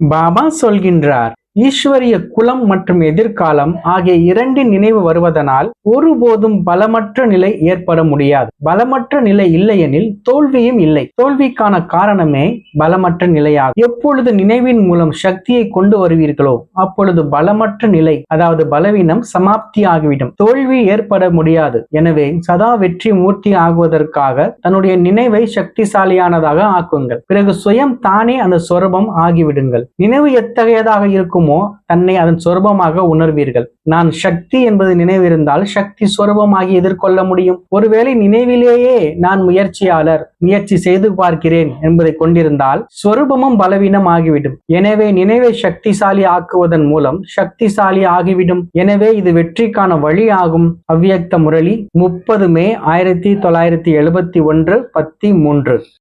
பாபா சொல்கின்றார். ஈஸ்வரிய குலம் மற்றும் எதிர்காலம் ஆகிய இரண்டின் நினைவு வருவதனால் ஒருபோதும் பலமற்ற நிலை ஏற்பட முடியாது. பலமற்ற நிலை இல்லையெனில் தோல்வியும் இல்லை. தோல்விக்கான காரணமே பலமற்ற நிலையாகும். எப்பொழுது நினைவின் மூலம் சக்தியை கொண்டு வருவீர்களோ அப்பொழுது பலமற்ற நிலை அதாவது பலவீனம் சமாப்தி ஆகிவிடும் தோல்வி ஏற்பட முடியாது. எனவே சதா வெற்றி மூர்த்தி ஆகுவதற்காக தன்னுடைய நினைவை சக்திசாலியானதாக ஆக்குங்கள். பிறகு சுயம் தானே அந்த சொரபம் ஆகிவிடுங்கள். நினைவு எத்தகையதாக இருக்கும்? தன்னை அதன் சொரூபமாக உணர்வீர்கள். நான் சக்தி என்பது நினைவிருந்தால் சக்தி சொரூபமாகி எதிர்கொள்ள முடியும். ஒருவேளை நினைவிலேயே நான் முயற்சியாளர் முயற்சி செய்து பார்க்கிறேன் என்பதை கொண்டிருந்தால் சொரூபமும் பலவீனம் ஆகிவிடும் எனவே நினைவை சக்திசாலி ஆக்குவதன் மூலம் சக்திசாலி ஆகிவிடும். எனவே இது வெற்றிக்கான வழி ஆகும் அவ்வியக்த முரளி முப்பது மே ஆயிரத்தி தொள்ளாயிரத்தி எழுபத்தி ஒன்று பத்தி மூன்று.